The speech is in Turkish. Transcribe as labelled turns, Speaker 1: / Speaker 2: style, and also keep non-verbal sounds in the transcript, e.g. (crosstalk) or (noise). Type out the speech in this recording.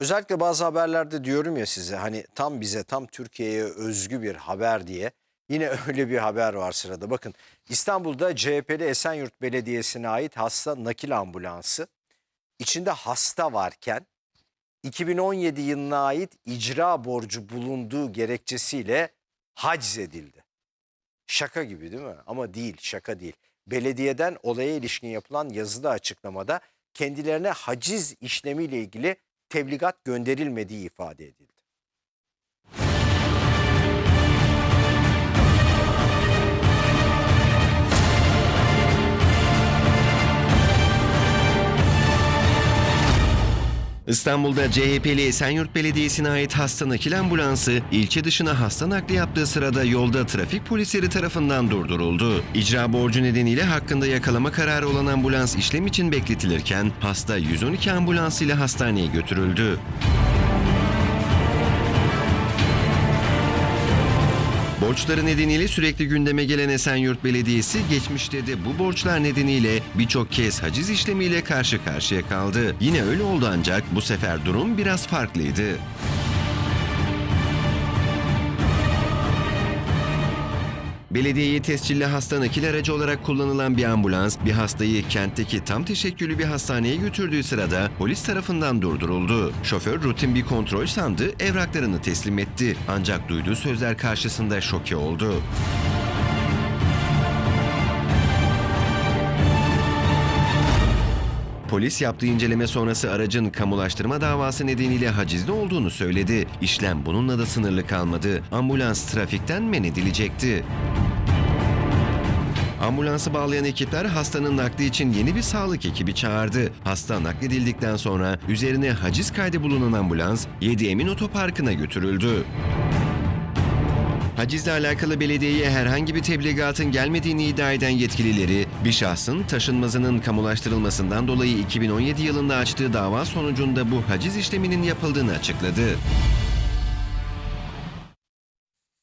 Speaker 1: Özellikle bazı haberlerde diyorum ya size hani tam bize tam Türkiye'ye özgü bir haber diye. Yine (laughs) öyle bir haber var sırada. Bakın İstanbul'da CHP'li Esenyurt Belediyesi'ne ait hasta nakil ambulansı içinde hasta varken 2017 yılına ait icra borcu bulunduğu gerekçesiyle haciz edildi. Şaka gibi değil mi? Ama değil, şaka değil. Belediyeden olaya ilişkin yapılan yazılı açıklamada kendilerine haciz işlemiyle ilgili tebligat gönderilmediği ifade edildi.
Speaker 2: İstanbul'da CHP'li Esenyurt Belediyesi'ne ait hasta ambulansı ilçe dışına hasta nakli yaptığı sırada yolda trafik polisleri tarafından durduruldu. İcra borcu nedeniyle hakkında yakalama kararı olan ambulans işlem için bekletilirken hasta 112 ambulansıyla hastaneye götürüldü. Borçları nedeniyle sürekli gündeme gelen Esenyurt Belediyesi geçmişte de bu borçlar nedeniyle birçok kez haciz işlemiyle karşı karşıya kaldı. Yine öyle oldu ancak bu sefer durum biraz farklıydı. Belediyeye tescilli hasta nakil aracı olarak kullanılan bir ambulans bir hastayı kentteki tam teşekküllü bir hastaneye götürdüğü sırada polis tarafından durduruldu. Şoför rutin bir kontrol sandı, evraklarını teslim etti. Ancak duyduğu sözler karşısında şoke oldu. Polis yaptığı inceleme sonrası aracın kamulaştırma davası nedeniyle hacizli olduğunu söyledi. İşlem bununla da sınırlı kalmadı. Ambulans trafikten men edilecekti. Ambulansı bağlayan ekipler hastanın nakli için yeni bir sağlık ekibi çağırdı. Hasta nakledildikten sonra üzerine haciz kaydı bulunan ambulans 7 Emin Otoparkı'na götürüldü. Hacizle alakalı belediyeye herhangi bir tebligatın gelmediğini iddia eden yetkilileri, bir şahsın taşınmazının kamulaştırılmasından dolayı 2017 yılında açtığı dava sonucunda bu haciz işleminin yapıldığını açıkladı.